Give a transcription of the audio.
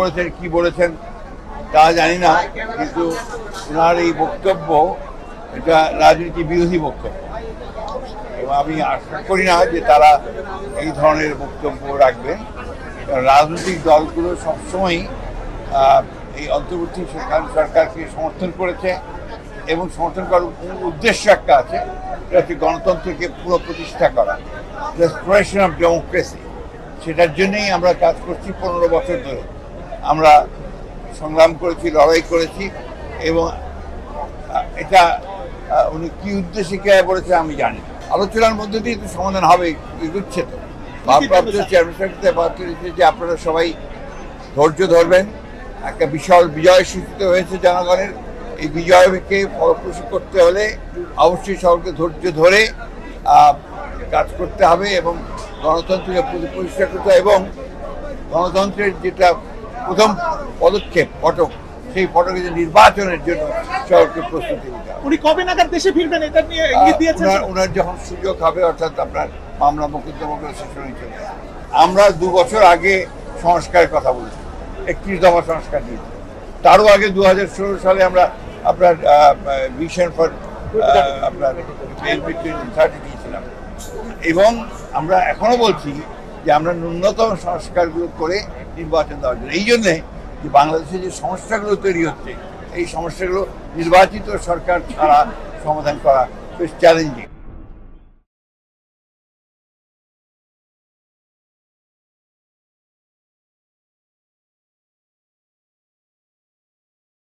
বলেছেন কি বলেছেন, তা জানি না, কিন্তু ওনার এই বক্তব্য এটা রাজনীতি বিরোধী বক্তব্য। এবং আমি আশা করি না যে তারা এই ধরনের বক্তব্য রাখবেন। রাজনৈতিক দলগুলো সবসময়ই এই অন্তর্বর্তী সরকার, সরকারকে সমর্থন করেছে এবং সমর্থন করার উদ্দেশ্য একটা আছে, সেটা হচ্ছে গণতন্ত্রকে পুরো প্রতিষ্ঠা করা রেস্টোরেশন অফ ডেমোক্রেসি সেটার জন্যই আমরা কাজ করছি পনেরো বছর ধরে। আমরা সংগ্রাম করেছি লড়াই করেছি এবং এটা উনি কি উদ্দেশ্যে কে বলেছে আমি জানি আলোচনার মধ্যে দিয়ে তো সমাধান হবে এগুচ্ছে তো। ভারপ্রাপ্ত চেয়ারম্যান বাদ যে আপনারা সবাই ধৈর্য ধরবেন। একটা বিশাল বিজয় সূচিত হয়েছে জনগণের। এই বিজয়কে ফলপ্রসূ করতে হলে অবশ্যই সকলকে ধৈর্য ধরে কাজ করতে হবে এবং গণতন্ত্রকে পুরো পরিষ্কার করতে এবং গণতন্ত্রের যেটা প্রথম পদক্ষেপ ফটক সেই ফটকে যে নির্বাচনের জন্য সকলকে প্রস্তুতি নিতে হবে। উনি কবে নাগাদ দেশে ফিরবেন? এটা নিয়ে ইঙ্গিত দিয়েছেন ওনার যখন সুযোগ হবে অর্থাৎ আপনার মামলা মোকদ্দমাগুলো শেষ হয়ে আসবে। আমরা দু বছর আগে সংস্কারের কথা বলেছি একত্রিশ দফা সংস্কার দিয়েছি। তারও আগে দু হাজার ষোলো সালে আমরা আপনার ভিশন ফর আপনার থার্টি দিয়েছিলাম। এবং আমরা এখনও বলছি যে আমরা ন্যূনতম সংস্কারগুলো করে নির্বাচন দেওয়ার জন্য। এই জন্যে যে বাংলাদেশে যে সমস্যাগুলো তৈরি হচ্ছে, এই সমস্যাগুলো নির্বাচিত সরকার ছাড়া সমাধান করা বেশ চ্যালেঞ্জিং